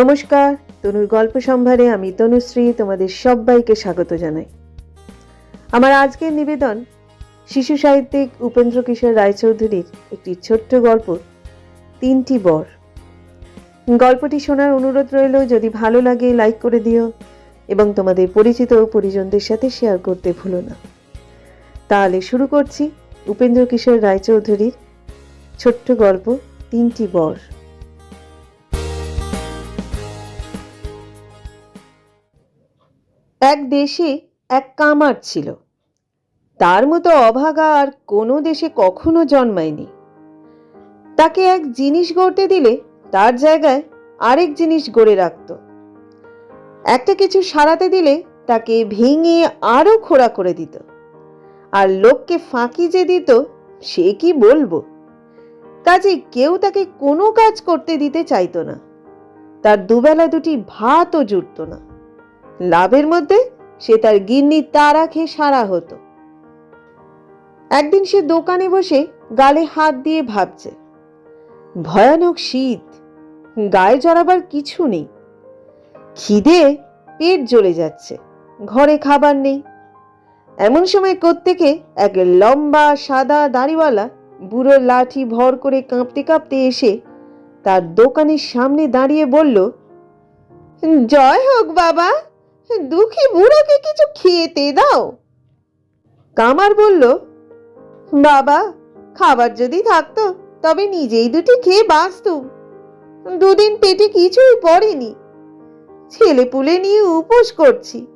নমস্কার, তনুর গল্প সম্ভারে আমি তনুশ্রী তোমাদের সবাইকে স্বাগত জানাই। আমার আজকের নিবেদন, শিশু সাহিত্যিক উপেন্দ্র কিশোর রায়চৌধুরীর একটি ছোট্ট গল্প, তিনটি বর। গল্পটি শোনার অনুরোধ রইল, যদি ভালো লাগে লাইক করে দিও এবং তোমাদের পরিচিত পরিজনদের সাথে শেয়ার করতে ভুলো না। তাহলে শুরু করছি উপেন্দ্র কিশোর রায়চৌধুরীর ছোট্ট গল্প, তিনটি বর। এক দেশে এক কামার ছিল। তার মতো অভাগা আর কোনো দেশে কখনো জন্মায়নি। তাকে এক জিনিস গড়তে দিলে তার জায়গায় আরেক জিনিস গড়ে রাখত। একটা কিছু সারাতে দিলে তাকে ভেঙে আরও খোড়া করে দিত। আর লোককে ফাঁকি যে দিত, সে কি বলব? কাজে কেউ তাকে কোনো কাজ করতে দিতে চাইতো না। তার দুবেলা দুটি ভাতও জুটত না। লাভের মধ্যে সে তার গিন্নি তারা খেয়ে সারা হতো। একদিন সে দোকানে বসে গালে হাত দিয়ে ভাবছে, ভয়ানক শীত, গায়ে জড়াবার কিছু নেই। খিদে পেট জ্বলে যাচ্ছে, ঘরে খাবার নেই। এমন সময় কোত্থেকে এক লম্বা সাদা দাড়িওয়ালা বুড়োর লাঠি ভর করে কাঁপতে কাঁপতে এসে তার দোকানের সামনে দাঁড়িয়ে বলল, জয় হোক বাবা দুঃখী বুড়োকে কিছু খেতে দাও। কামার বলল, বাবা, খাবার যদি থাকতো, তবে নিজেই দুটি খেয়ে বাঁচতুম। দুদিন পেটে কিছুই পড়েনি। ছেলে পুলে নিয়ে উপোস করছি।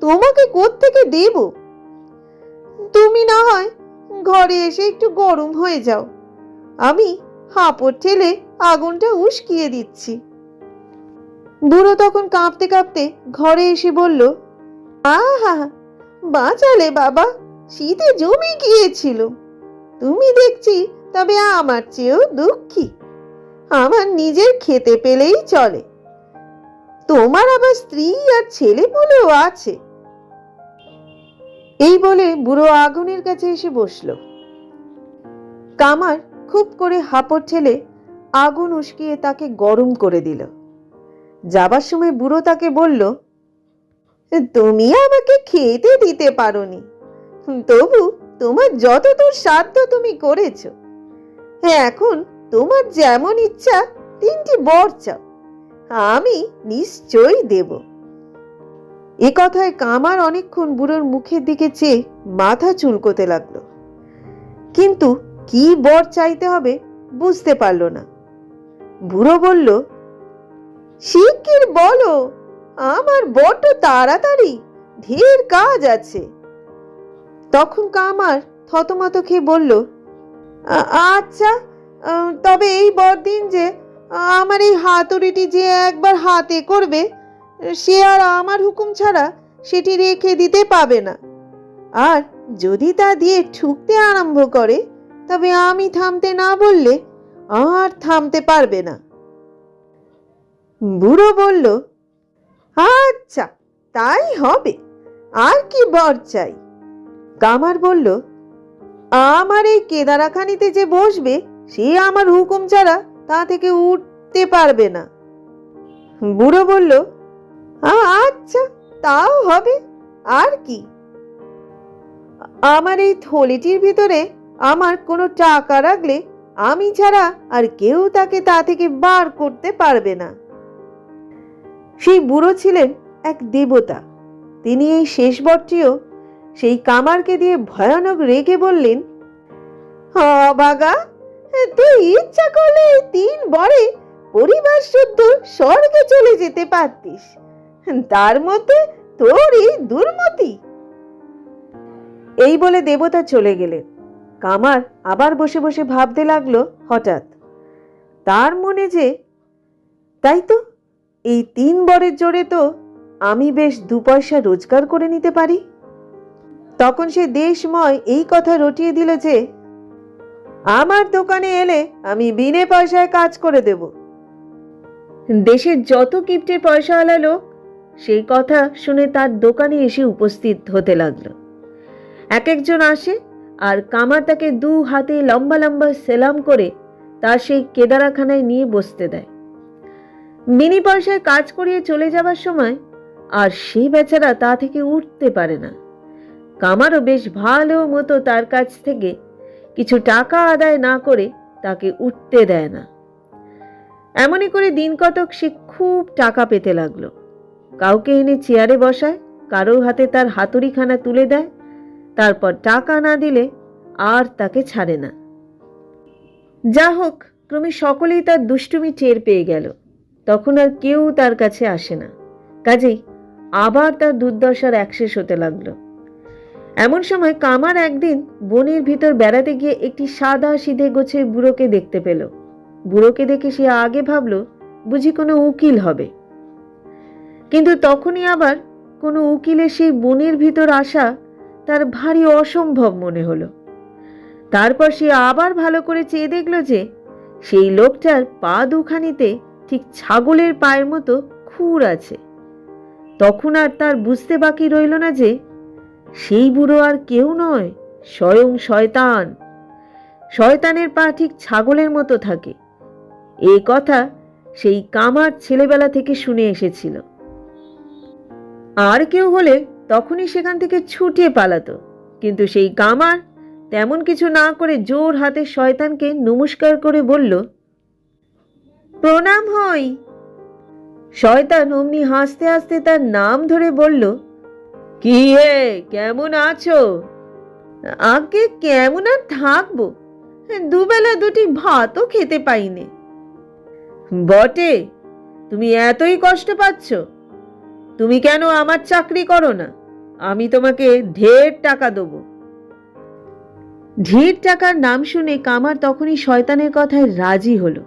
তোমাকে কোত্থেকে দেব? তুমি না হয় ঘরে এসে একটু গরম হয়ে যাও। আমি হাঁপড় ঠেলে আগুনটা উস্কিয়ে দিচ্ছি। বুড়ো তখন কাঁপতে কাঁপতে ঘরে এসে বলল, আহা, বাঁচালে বাবা, শীতে জমে গিয়েছিল। তুমি দেখছি তবে আমার চেয়েও দুঃখী। আমার নিজের খেতে পেলেই চলে। তোমার আবার স্ত্রী আর ছেলে বলেও আছে। এই বলে বুড়ো আগুনের কাছে এসে বসল। কামার খুব করে হাঁপড় ঠেলে আগুন উস্কিয়ে তাকে গরম করে দিল। যাবার সময় বুড়ো তাকে বলল, তুমি আমাকে খেতে দিতে পারোনি। তবু তোমার যতদূর সাধ্য তুমি করেছ। এখন তোমার যেমন ইচ্ছা তিনটি বর চাও, আমি নিশ্চয়ই দেব। এ কথায় কামার অনেকক্ষণ বুড়োর মুখের দিকে চেয়ে মাথা চুলকোতে লাগল। কিন্তু কি বর চাইতে হবে বুঝতে পারল না। বুড়ো বলল শিগগির বলো, আমার বড্ড তাড়াতাড়ি ঢের কাজ আছে। তখন কামার থতমত খেয়ে বলল আচ্ছা তবে এই বড়দিন যে আমার এই হাতুড়িটি যে একবার হাতে করবে, সে আর আমার হুকুম ছাড়া সেটি রেখে দিতে পাবে না। আর যদি তা দিয়ে ঠুকতে আরম্ভ করে, তবে আমি থামতে না বললে আর থামতে পারবে না। বুড়ো বলল আচ্ছা তাই হবে। আর কি বর চাই? কামার বলল, আমার এই কেদারাখানিতে যে বসবে, সে আমার হুকুম ছাড়া তা থেকে উঠতে পারবে না। বুড়ো বলল, "আ- আচ্ছা তাও হবে। আর কি? আমার এই থলিটির ভিতরে আমার কোনো টাকা রাখলে আমি ছাড়া আর কেউ তাকে তা থেকে বার করতে পারবে না। সেই বুড়ো ছিলেন এক দেবতা। তিনি এই শেষ বরটিও সেই কামারকে দিয়ে ভয়ানক রেগে বললেন বাগা, তুই ইচ্ছা করলে তিন বরে পরিবার শুদ্ধ স্বর্গে চলে যেতে পারতিস। তার মধ্যে তোর এই দুর্মতি। এই বলে দেবতা চলে গেলেন। কামার আবার বসে বসে ভাবতে লাগল হঠাৎ। তার মনে যে, তাই তো এই তিন বরের জোরে তো আমি বেশ দু পয়সা রোজগার করে নিতে পারি। তখন সে দেশময় এই কথা রটিয়ে দিল যে, আমার দোকানে এলে আমি বিনে পয়সায় কাজ করে দেব। দেশের যত কিপ্টে পয়সাওয়ালা লোক, সেই কথা শুনে তার দোকানে এসে উপস্থিত হতে লাগল। এক একজন আসে আর কামার তাকে দু হাতে লম্বা লম্বা সেলাম করে তার সেই কেদারাখানায় নিয়ে বসতে দেয়। বিনি পয়সায় কাজ করিয়ে চলে যাবার সময় আর সেই বেচারা তা থেকে উঠতে পারে না। কামারও বেশ ভালো মতো তার কাছ থেকে কিছু টাকা আদায় না করে তাকে উঠতে দেয় না। এমনই করে দিন কতক সে খুব টাকা পেতে লাগল। কাউকে এনে চেয়ারে বসায় কারও হাতে তার হাতুড়িখানা তুলে দেয়, তারপর টাকা না দিলে আর তাকে ছাড়ে না। যা হোক, ক্রমে সকলেই তার দুষ্টুমি টের পেয়ে গেল। তখন আর কেউ তার কাছে আসে না। কাজেই আবার তার দুর্দশার একশেষ হতে লাগল। এমন সময় কামার একদিন বনের ভিতর বেড়াতে গিয়ে একটি সাদা সিধে গোছের বুড়োকে দেখতে পেল। বুড়োকে দেখে সে আগে ভাবল, বুঝি কোনো উকিল হবে। কিন্তু তখনই আবার কোনো উকিলের সেই বনের ভিতর আসা তার ভারী অসম্ভব মনে হলো। তারপর সে আবার ভালো করে চেয়ে দেখল যে, সেই লোকটার পা দুখানিতে ঠিক ছাগলের পায়ের মতো খুর আছে। তখন আর তার বুঝতে বাকি রইল না যে, সেই বুড়ো আর কেউ নয়, স্বয়ং শয়তান। শয়তানের পা ঠিক ছাগলের মতো থাকে। এ কথা সেই কামার ছেলেবেলা থেকে শুনে এসেছিল। আর কেউ হলে তখনই সেখান থেকে ছুটিয়ে পালাতো, কিন্তু সেই কামার তেমন কিছু না করে জোর হাতে শয়তানকে নমস্কার করে বলল প্রণাম হই শয়তান অমনি হাসতে হাসতে তার নাম ধরে বলল, কি হে, কেমন আছো? আগে কেমন আর থাকব? দুবেলা দুটি ভাতও খেতে পাইনি। বটে, তুমি এতই কষ্ট পাচ্ছ। তুমি কেন আমার চাকরি করো না? আমি তোমাকে ঢের টাকা দেবো। ঢের টাকার নাম শুনে কামার তখনই শয়তানের কথায় রাজি হলো।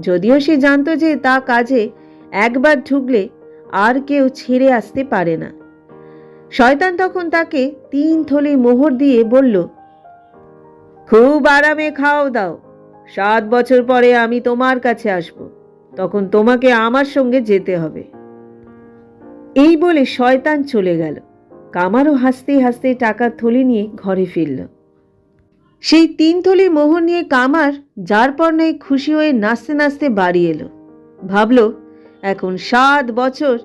যদিও সে জানতো যে তা কাজে একবার ঢুকলে আর কেউ ছেড়ে আসতে পারে না। শয়তান তখন তাকে তিন থলি মোহর দিয়ে বলল, খুব আরামে খাও দাও। সাত বছর পরে আমি তোমার কাছে আসব। তখন তোমাকে আমার সঙ্গে যেতে হবে। এই বলে শয়তান চলে গেল। কামারও হাসতে হাসতে টাকার থলি নিয়ে ঘরে ফিরল। সেই তিন থলি মোহর নিয়ে কামার, যার পর নেই খুশি হয়ে নাচতে নাচতে বাড়ি এলো। ভাবল, এখন সাত বছর,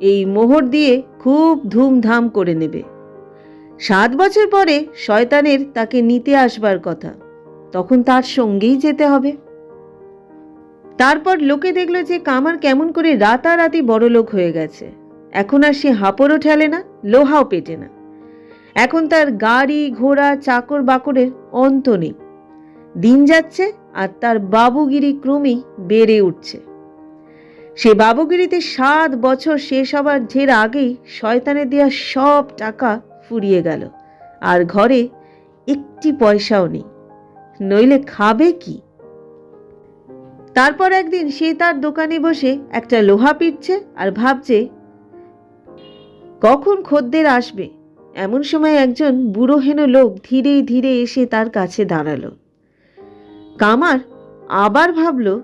এই মোহর দিয়ে খুব ধুমধাম করে নেবে। সাত বছর পরে শয়তানের তাকে নিতে আসবার কথা। তখন তার সঙ্গেই যেতে হবে। তারপর লোকে দেখল যে কামার কেমন করে রাতারাতি বড় লোক হয়ে গেছে। এখন আর সে হাঁপড়ও ঠেলে না, লোহাও পেটে না। এখন তার গাড়ি, ঘোড়া, চাকর বাকরের অন্ত নেই। দিন যাচ্ছে আর তার বাবুগিরি ক্রমেই বেড়ে উঠছে। সে বাবুগিরিতে সাত বছর শেষ হবার ঢের আগেই শয়তানের দেওয়া সব টাকা ফুরিয়ে গেল আর ঘরে একটি পয়সাও নেই। নইলে খাবে কি? তারপর একদিন সে তার দোকানে বসে একটা লোহা পিটছে আর ভাবছে, কখন খদ্দের আসবে? এমন সময় একজন বুড়ো হেন লোক ধীরে ধীরে এসে তার কাছে দাঁড়াল। কামার আবার ভাবল,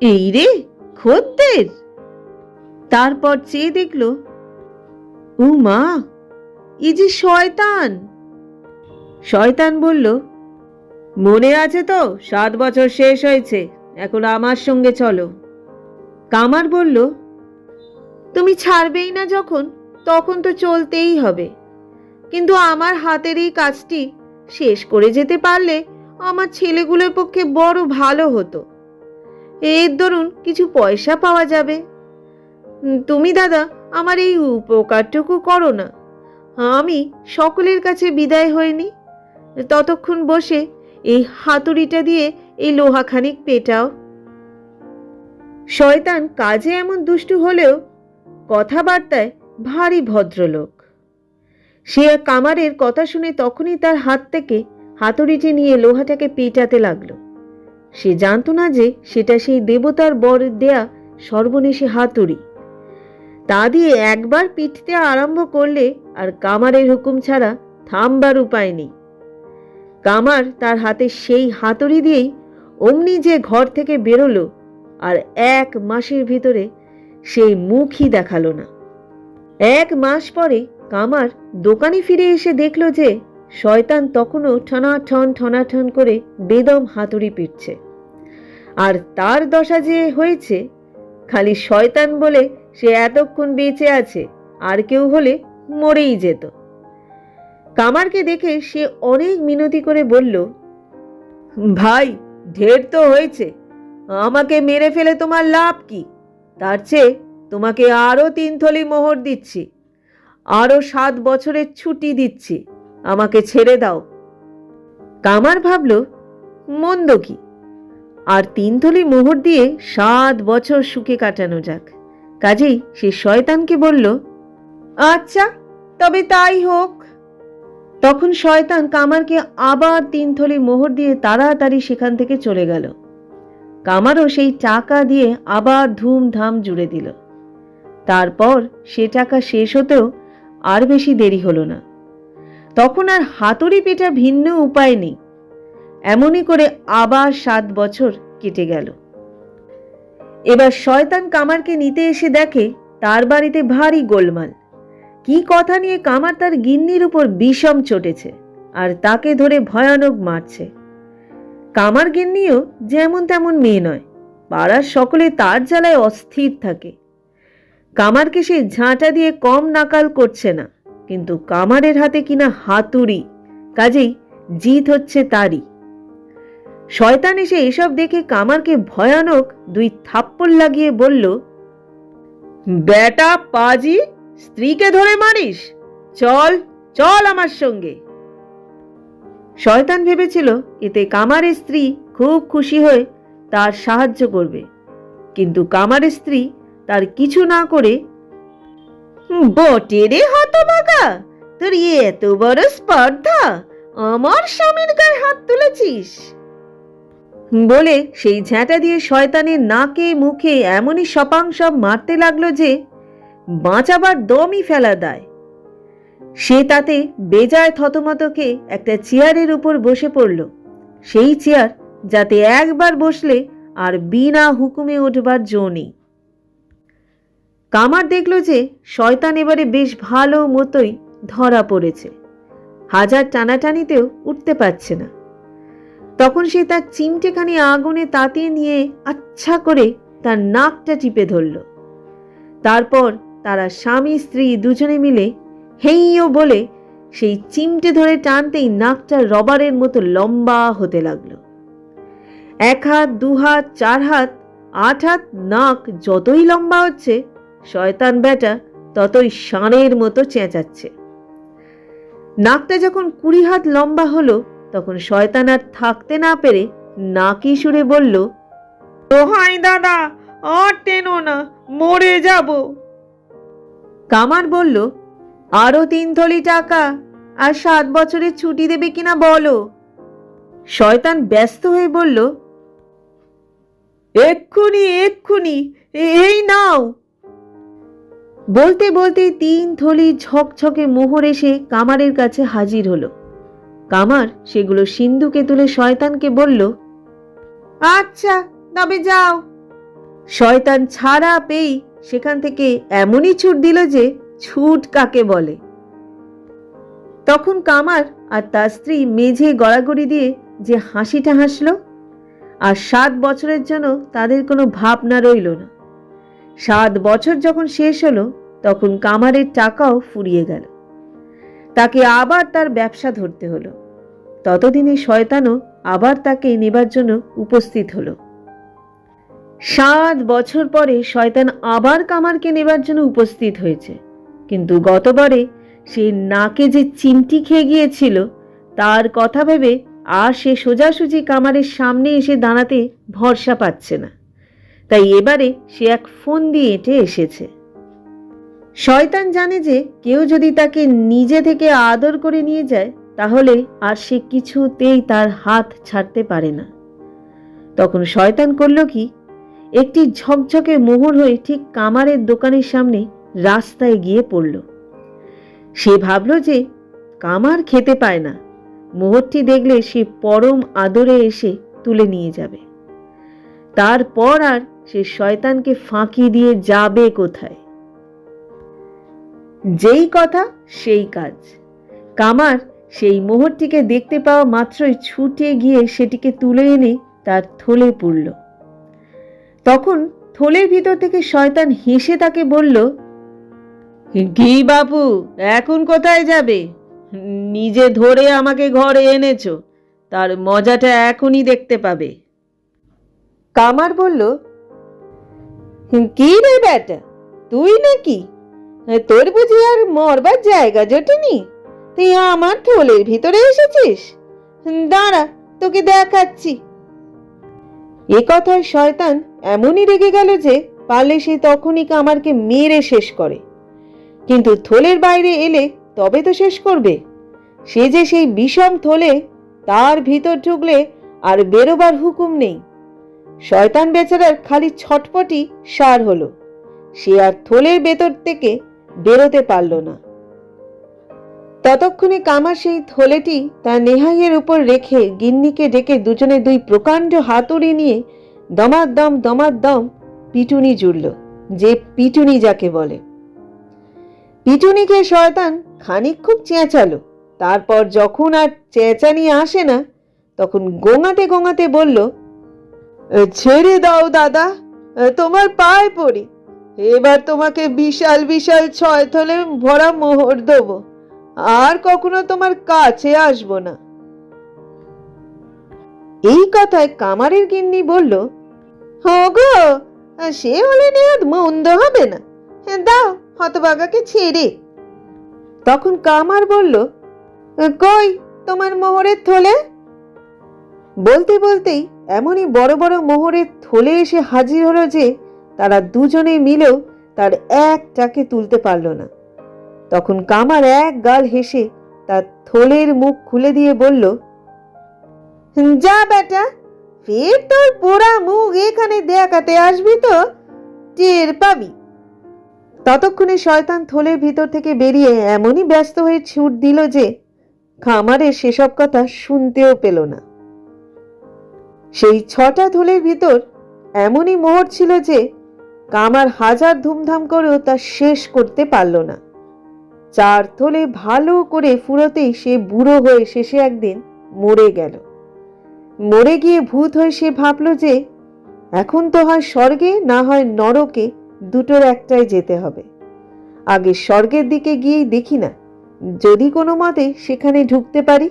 এই রে, খদ্দের! তারপর চেয়ে দেখল, ও মা, এ যে শয়তান! শয়তান বলল, মনে আছে তো, সাত বছর শেষ হয়েছে, এখন আমার সঙ্গে চলো। কামার বলল, তুমি ছাড়বেই না যখন তখন তো চলতেই হবে। কিন্তু আমার হাতের এই কাজটি শেষ করে যেতে পারলে আমার ছেলেগুলোর পক্ষে বড় ভালো হতো। এর দরুন কিছু পয়সা পাওয়া যাবে। তুমি দাদা, আমার এই উপকারটুকু করো না। আমি সকলের কাছে বিদায় হইনি। ততক্ষণ বসে এই হাতুড়িটা দিয়ে এই লোহাখানিক পেটাও। শয়তান কাজে এমন দুষ্টু হলেও কথাবার্তায় ভারী ভদ্রলোক। সে এক কামারের কথা শুনে তখনই তার হাত থেকে হাতুড়িটি নিয়ে লোহাটাকে পেটাতে লাগল। সে জানতো না যে সেটা সেই দেবতার বর দেয়া সর্বনেশী হাতুড়ি। তা দিয়ে একবার পিটতে আরম্ভ করলে আর কামারের হুকুম ছাড়া থামবার উপায় নেই। কামার তার হাতে সেই হাতুড়ি দিয়েই অমনি যে ঘর থেকে বেরোলো আর এক মাসের ভিতরে সেই মুখই দেখাল না। এক মাস পরে কামার দোকানে ফিরে এসে দেখল যে শয়তান তখনও ঠনাঠন ঠনাঠন করে বেদম হাতুড়ি পিটছে। আর তার দশা যে হয়েছে, খালি শয়তান বলে সে এতক্ষণ বেঁচে আছে, আর কেউ হলে মরেই যেত। কামারকে দেখে সে অনেক মিনতি করে বলল, ভাই, ঢের তো হয়েছে। আমাকে মেরে ফেলে তোমার লাভ কি? তার চেয়ে তোমাকে আরও তিন থলি মোহর দিচ্ছি। আরও সাত বছরের ছুটি দিচ্ছি। আমাকে ছেড়ে দাও। কামার ভাবল, মন্দ কি? আর তিন থলি মোহর দিয়ে সাত বছর সুখে কাটানো যাক। কাজেই সে শয়তানকে বলল আচ্ছা তবে তাই হোক। তখন শয়তান কামারকে আবার তিন থলি মোহর দিয়ে তাড়াতাড়ি সেখান থেকে চলে গেল। কামারও সেই টাকা দিয়ে আবার ধুমধাম জুড়ে দিল। তারপর সে টাকা শেষ হতেও আর বেশি দেরি হলো না। তখন আর হাতুড়ি পেটা ভিন্ন উপায় নেই। এমনই করে আবার সাত বছর কেটে গেল। এবার শয়তান কামারকে নিতে এসে দেখে তার বাড়িতে ভারী গোলমাল। কি কথা নিয়ে কামার তার গিন্নির উপর বিষম চটেছে আর তাকে ধরে ভয়ানক মারছে। কামার গিন্নিও যেমন তেমন মেয়ে নয়, পাড়ার সকলে তার জ্বালায় অস্থির থাকে। কামারকে সে ঝাঁটা দিয়ে কম নাকাল করছে না, কিন্তু কামারের হাতে কিনা হাতুড়ি, কাজেই জিত হচ্ছে তারই। শয়তান এসে এসব দেখে কামারকে ভয়ানক দুই থাপ্পড় লাগিয়ে বলল, বেটা পাজি, স্ত্রীকে ধরে মারিস? চল চল আমার সঙ্গে। শয়তান ভেবেছিল এতে কামারের স্ত্রী খুব খুশি হয়ে তার সাহায্য করবে, কিন্তু কামারের স্ত্রী তার কিছু না করে। বটে রে হতবাগা তোর এত বড় স্পর্ধা, আমার স্বামীর গায়ে হাত তুলেছিস। বলে সেই ঝ্যাঁটা দিয়ে শয়তানের নাকে, মুখে এমনই সপাং সব মারতে লাগল যে বাঁচাবার দমই ফেলা দেয়। সে তাতে বেজায় থতমতকে একটা চেয়ারের উপর বসে পড়ল। সেই চেয়ার যাতে একবার বসলে আর বিনা হুকুমে উঠবার জো নেই। কামার দেখল যে শয়তান এবারে বেশ ভালো মতোই ধরা পড়েছে। হাজার টানাটানিতেও উঠতে পারছে না। তখন সে তার চিমটেখানি আগুনে তাতিয়ে নিয়ে আচ্ছা করে তার নাকটা টিপে ধরল। তারপর তারা স্বামী, স্ত্রী দুজনে মিলে হেইও বলে সেই চিমটে ধরে টানতেই নাকটা রবারের মতো লম্বা হতে লাগল। এক হাত, দু হাত, চার হাত, আট হাত, নাক যতই লম্বা হচ্ছে শয়তান বেটা ততই শানের মতো চেঁচাচ্ছে। নাকটা যখন কুড়ি হাত লম্বা হলো তখন শয়তান আর থাকতে না পেরে নাকি সুরে বলল দোহাই দাদা আর টেনো না মরে যাব। কামার বলল আরও তিন থলি টাকা আর সাত বছরের ছুটি দেবে কিনা বলো। শয়তান ব্যস্ত হয়ে বলল এক্ষুনি এক্ষুনি এই নাও। বলতে বলতে তিন থলি ঝকঝকে মোহর এসে কামারের কাছে হাজির হলো। কামার সেগুলো সিন্ধুকে তুলে শয়তানকে বলল আচ্ছা তবে যাও। শয়তান ছাড়া পেয়েই সেখান থেকে এমনই ছুট দিল যে ছুট কাকে বলে। তখন কামার আর তার স্ত্রী মেঝে গড়াগড়ি দিয়ে যে হাসিটা হাসল আর সাত বছরের জন্য তাদের কোনো ভাবনা রইল না। সাত বছর যখন শেষ হলো, তখন কামারের টাকাও ফুরিয়ে গেল। তাকে আবার তার ব্যবসা ধরতে হলো। ততদিনে শয়তানও আবার তাকে নেবার জন্য উপস্থিত হলো। সাত বছর পরে শয়তান আবার কামারকে নেবার জন্য উপস্থিত হয়েছে। কিন্তু গতবারে সে নাকে যে চিমটি খেয়ে গিয়েছিল, তার কথা ভেবে আর সে সোজাসুজি কামারের সামনে এসে দাঁড়াতে ভরসা পাচ্ছে না। তাই এবারে সে এক ফোন দিয়ে এঁটে এসেছে। শয়তান জানে যে কেউ যদি তাকে নিজে থেকে আদর করে নিয়ে যায়, তাহলে আর সে কিছুতেই তার হাত ছাড়তে পারে না। তখন শয়তান করল কি, একটি ঝকঝকে মোহর হয়ে ঠিক কামারের দোকানের সামনে রাস্তায় গিয়ে পড়ল। সে ভাবল যে কামার খেতে পায় না। মোহরটি দেখলে সে পরম আদরে এসে তুলে নিয়ে যাবে। তারপর আর সে শয়তানকে ফাঁকি দিয়ে যাবে কোথায়? যেই কথা, সেই কাজ। কামার সেই মোহরটিকে দেখতে পাওয়া মাত্রই ছুটে গিয়ে সেটিকে তুলে এনে তার থলে পড়ল। তখন থলের ভিতর থেকে শয়তান হেসে তাকে বলল, কি বাপু, এখন কোথায় যাবে? নিজে ধরে আমাকে ঘরে এনেছো, তার মজাটা এখনই দেখতে পাবে। কামার বলল কি রে বেটা? তুই নাকি? তোর বুঝি আর মরবার জায়গা জোটেনি? তুই আমার থলের ভিতরে এসেছিস? দাঁড়া, তোকে দেখাচ্ছি। এ কথায় শয়তান এমনই রেগে গেল যে পারলে সে তখনই কামারকে মেরে শেষ করে। কিন্তু থলের বাইরে এলে তবে তো শেষ করবে। সে যে সেই বিষম থলে, তার ভিতর ঢুকলে আর বেরোবার হুকুম নেই। শয়তান বেচারার খালি ছটপটি সার হলো। সে আর থলের ভেতর থেকে বেরোতে পারল না। ততক্ষণে কামার সেই থলেটি তার নেহাইয়ের উপর রেখে গিন্নিকে ডেকে দুজনে দুই প্রকাণ্ড হাতুড়ি নিয়ে দমার দম দমার দম পিটুনি জুড়ল, যে পিটুনি যাকে বলে। পিটুনিকে শয়তান খানিক খুব চেঁচালো, তারপর যখন আর চেঁচানি আসে না, তখন গোঙাতে গোঙাতে বলল ছেড়ে দাও দাদা। তোমার পায়ে পড়ি। এবার তোমাকে বিশাল বিশাল ছয় থলে ভরা মোহর দেবো। আর কখনো তোমার কাছে আসব না। এই কথায় কামারের গিন্নি বলল গো সে হলে নেহাত মন্দ হবে না। হ্যাঁ, দাও হতবাগাকে ছেড়ে। তখন কামার বলল কই তোমার মোহরের থলে? বলতে বলতেই এমনই বড় বড় মোহরের থলে এসে হাজির হলো যে তারা দুজনে মিলেও তার একটাকে তুলতে পারল না। তখন কামার এক গাল হেসে তার থলের মুখ খুলে দিয়ে বলল, যা বেটা, ফের তোর পোড়া মুখ এখানে দেখাতে আসবি তো, টের পাবি। ততক্ষণে শয়তান থলের ভিতর থেকে বেরিয়ে এমনই ব্যস্ত হয়ে ছুট দিল যে খামারের সেসব কথা শুনতেও পেল না। সেই ছটা থলের ভিতর এমনই মোহর ছিল যে কামার হাজার ধুমধাম করেও তা শেষ করতে পারল না। চার থলে ভালো করে ফুরোতেই সে বুড়ো হয়ে শেষে একদিন মরে গেল। মরে গিয়ে ভূত হয়ে সে ভাবল যে এখন তো হয় স্বর্গে, না হয় নরকে, দুটোর একটাই যেতে হবে। আগে স্বর্গের দিকে গিয়েই দেখি না, যদি কোনো মতে সেখানে ঢুকতে পারি।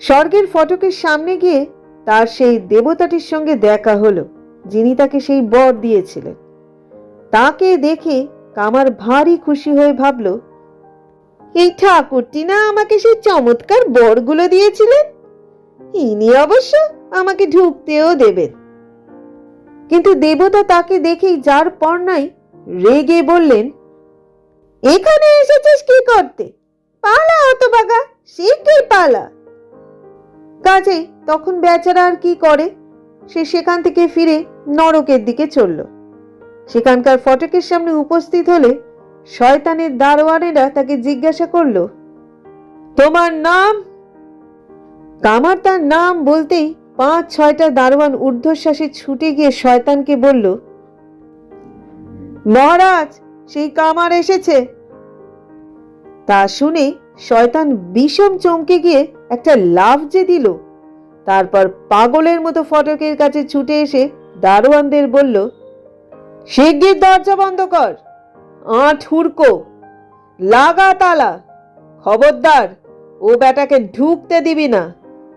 স্বর্গের ফটকের সামনে গিয়ে তার সেই দেবতাটির সঙ্গে দেখা হলো, যিনি তাকে সেই বর দিয়েছিলেন। তাকে দেখে কামার ভারী খুশি হয়ে ভাবল, এই ঠাকুরটি না আমাকে সেই চমৎকার বরগুলো দিয়েছিলেন? ইনি অবশ্য আমাকে ঢুকতেও দেবেন। কিন্তু দেবতা তাকে দেখেই যার পর নাই রেগে বললেন, এখানে এসেছিস কি করতে? পালা হতবাগা শিগগির পালা। কাজেই তখন বেচারা আর কি করে? সে সেখান থেকে ফিরে নরকের দিকে চলল। সেখানকার ফটকের সামনে উপস্থিত হলে শয়তানের দারোয়ানেরা তাকে জিজ্ঞাসা করল, তোমার নাম? কামার তার নাম বলতেই পাঁচ ছয়টা দারোয়ান ঊর্ধ্বশ্বাসে ছুটে গিয়ে শয়তানকে বলল, মহারাজ, সেই কামার এসেছে। তা শুনে শয়তান বিষম চমকে গিয়ে একটা লাভ যে দিল। তারপর পাগলের মতো ফটকের কাছে ছুটে এসে দারোয়ানদের বলল, শিগগির দরজা বন্ধ কর। আট হুড়কো। লাগা তালা। খবরদার, ও বেটাকে ঢুকতে দিবি না।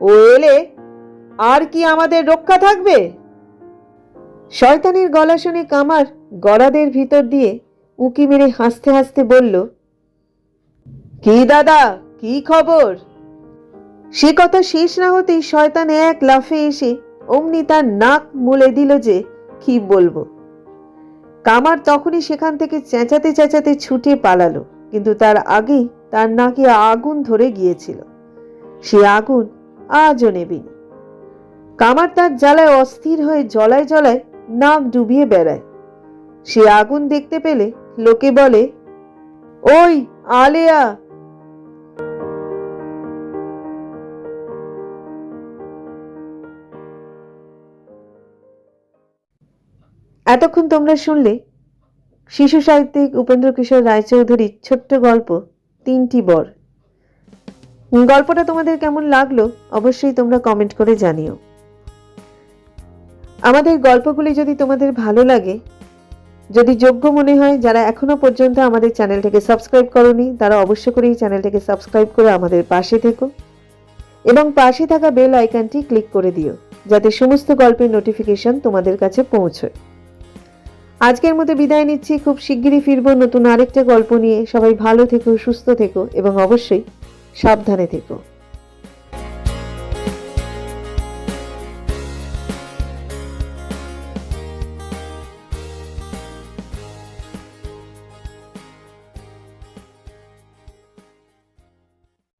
ও এলে আর কি আমাদের রক্ষা থাকবে? শয়তানের গলা শুনে কামার গলাদের ভিতর দিয়ে উকি মেরে হাসতে হাসতে বলল, কি দাদা, কি খবর? সে কথা শেষ না হতেই শয়তান এক লাফে এসে অমনি তার নাক মুলে দিল যে, কি বলব? কামার তখনই সেখান থেকে চেঁচাতে চেঁচাতে ছুটে পালালো, কিন্তু তার আগেই তার নাকে আগুন ধরে গিয়েছিল। সে আগুন আজও নেবেনি। কামার তার জ্বালায় অস্থির হয়ে জলায় জলায় নাক ডুবিয়ে বেড়ায়। সে আগুন দেখতে পেলে লোকে বলে, ওই আলেয়া এতক্ষণ তোমরা শুনলে শিশু সাহিত্যিক উপেন্দ্র কিশোর রায়চৌধুরীর ছোট্ট গল্প, তিনটি বর। গল্পটা তোমাদের কেমন লাগল অবশ্যই তোমরা কমেন্ট করে জানিও। আমাদের গল্পগুলি যদি তোমাদের ভালো লাগে, যদি যোগ্য মনে হয়, যারা এখনও পর্যন্ত আমাদের চ্যানেলটাকে সাবস্ক্রাইব করনি, তারা অবশ্য করেই চ্যানেলটাকে সাবস্ক্রাইব করে আমাদের পাশে থেকো এবং পাশে থাকা বেল আইকনটি ক্লিক করে দিও, যাতে সমস্ত গল্পের নোটিফিকেশন তোমাদের কাছে পৌঁছয়। আজকের মতো বিদায় নিচ্ছি। খুব শিগগিরই ফিরব নতুন আরেকটা গল্প নিয়ে। সবাই ভালো থেকো, সুস্থ থেকো এবং অবশ্যই সাবধানে থেকো।